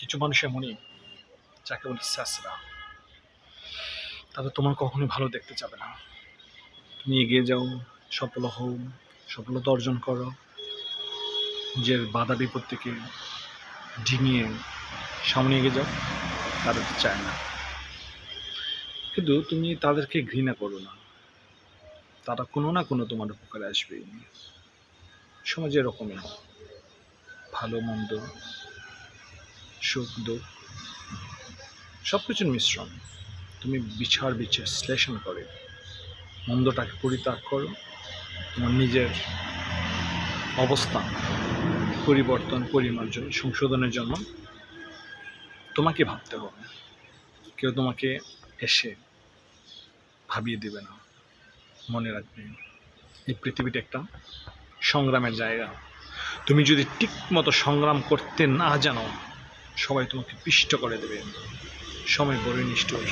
কিছু মানুষ এমনই যাকে বলি স্যাসরা তাদের তোমার কখনোই ভালো দেখতে যাবে না। তুমি এগিয়ে যাও, সফল হও, সফলতা অর্জন করো। নিজের বাধা বিপত্তিকে ডিঙিয়ে সামনে এগিয়ে যাও তারা তো চায় না। কিন্তু তুমি তাদেরকে ঘৃণা করো না। তারা কোনো না কোনো তোমার উপকারে আসবেই। সমাজে এরকমই। ভালো, মন্দ সুখ, দুঃখ সব কিছুর মিশ্রণ তুমি বিছার বিচার বিশ্লেষণ করে। মন্দটাকে পরিত্যাগ করো। তোমার নিজের অবস্থান, পরিবর্তন, পরিমার্জন, সংশোধনের জন্য তোমাকে ভাবতে হবে। কেউ তোমাকে এসে ভাবিয়ে দেবে না। মনে রাখবে, এই পৃথিবীটা একটা সংগ্রামের জায়গা। তুমি যদি ঠিক মতো সংগ্রাম করতে না জানো সবাই তোমাকে পিষ্ট করে দেবে। সময় বড়ই নিষ্ঠুর।